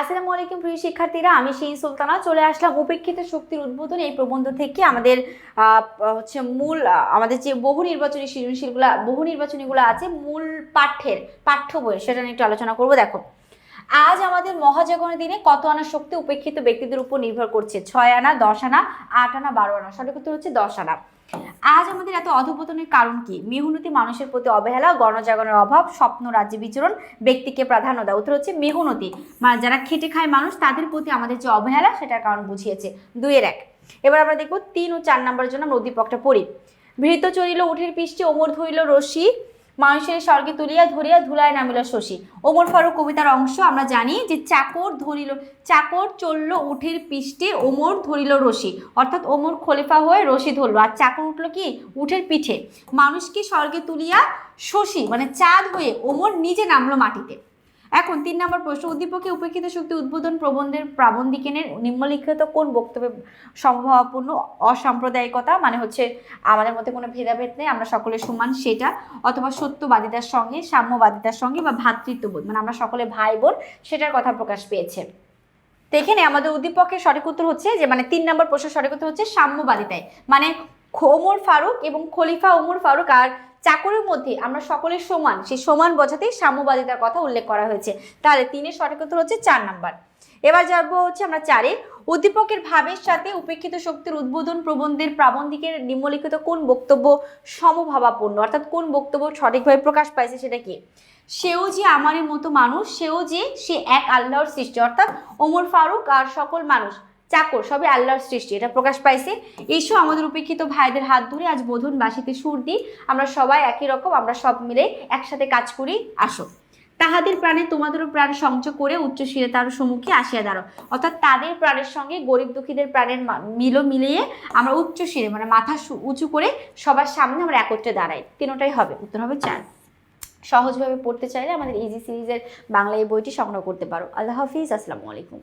আসসালামু আলাইকুম প্রিয় শিক্ষার্থীরা, আমি সেই সুলতানা, চলে আসলাম উপেক্ষিত শক্তির উদ্বোধন এই প্রবন্ধ থেকে। আমাদের হচ্ছে মূল আমাদের যে বহু নির্বাচনী সৃজনশীলগুলো, বহু নির্বাচনীগুলো আছে, মূল পাঠ্যের পাঠ্য বই, সেটা নিয়ে একটু আলোচনা করব। দেখো আজ আমাদের মহাজাগরণের দিনে কত আনা শক্তি উপেক্ষিত ব্যক্তিদের উপর নির্ভর করছে? ছয় আনা, দশ আনা, আট আনা, বারো আনা। সঠিক উত্তর হচ্ছে দশ আনা। আজ আমাদের এত অধপতনের কারণ কি? মেহুনতি মানুষের প্রতি অবহেলা, গণজাগরণের অভাব, স্বপ্ন, রাজ্যে বিচরণ, ব্যক্তিকে প্রাধান্য দেওয়া। উত্তর হচ্ছে মেহুনতি। মানে যারা খেটে খায় মানুষ, তাদের প্রতি আমাদের যে অবহেলা, সেটার কারণ বুঝিয়েছে দুইয়ের এক। এবার আমরা দেখব তিন ও চার নাম্বারের জন্য আমরা উদ্দীপকটা পড়ি। ভৃত চরিল উঠির পৃষ্ঠে ওমর ধরিল রশি মানুষের স্বর্গে তুলিয়া ধরিয়া ধুলায় নামিল শশী। ওমর ফারুক কবিতার অংশ আমরা জানি যে চাকর ধরিল, চাকর চলল উঠির পিষ্টে ওমর ধরিল রশি। অর্থাৎ ওমর খলিফা হয়ে রশি ধরলো। আর চাকর উঠল কি? উঠের পিঠে। মানুষকে স্বর্গে তুলিয়া শশী মানে চাঁদ হয়ে ওমর নিজে নামলো মাটিতে। এখন তিন নম্বর প্রশ্ন, উদ্দীপকে উপেক্ষিত শক্তি উদ্বোধন প্রবন্ধের প্রাবন্ধিকেনের নিম্নলিখিত কোন বক্তব্যে সম্ভাবপূর্ণ অসাম্প্রদায়িকতা? মানে হচ্ছে আমাদের মধ্যে কোনো ভেদাভেদ নেই, আমরা সকলে সমান সেটা, অথবা সত্যবাদিতার সঙ্গে, সাম্যবাদিতার সঙ্গে বা ভ্রাতৃত্ববোধ মানে আমরা সকলে ভাই বোন সেটার কথা প্রকাশ পেয়েছে। তো এখানে আমাদের উদ্দীপকের সঠিক উত্তর হচ্ছে যে মানে তিন নম্বর প্রশ্ন সঠিক উত্তর হচ্ছে সাম্যবাদিতায়। মানে ওমর ফারুক এবং খলিফা ওমর ফারুক আর চাকরের মধ্যে আমরা সকলের সমান, সেই সমান বোঝাতেই সাম্যবাদিতার কথা উল্লেখ করা হয়েছে। তাহলে তিনের সঠিক উত্তর হচ্ছে চার নাম্বার। এবার যাব হচ্ছে আমরা চারে, উদ্দীপকের ভাবের সাথে উপেক্ষিত শক্তির উদ্বোধন প্রবন্ধের প্রাবন্ধিকের নিম্নলিখিত কোন বক্তব্য সমভাবাপন্ন অর্থাৎ কোন বক্তব্য সঠিকভাবে প্রকাশ পাইছে সেটা কি? সেও যে আমাদের মতো মানুষ, সেও যে সে এক আল্লাহর সৃষ্টি, অর্থাৎ ওমর ফারুক আর সকল মানুষ। চাকর সবে আল্লাহর সৃষ্টি, এটা প্রকাশ পাইছে। এসো আমাদের উপেক্ষিত ভাইদের হাত ধরে আজ বোধন বাসিতে সুর দিই। আমরা সবাই একই রকম, আমরা সব মিলে একসাথে কাজ করি, আসো। তাহাদের প্রাণে তোমাদেরও প্রাণ সংযোগ করে উচ্চ শিরে তার সম্মুখে আসিয়া দাঁড়ো অর্থাৎ তাদের প্রাণের সঙ্গে গরিব দুঃখীদের প্রাণের মিল মিলিয়ে আমরা উচ্চ শিরে মানে মাথা উঁচু করে সবার সামনে আমরা একত্রে দাঁড়াই। তিনোটাই হবে, উত্তর হবে চার। সহজভাবে পড়তে চাইলে আমাদের ইজি সিরিজের বাংলা এই বইটি সংগ্রহ করতে পারো। আল্লাহ হাফিজ, আসসালামু আলাইকুম।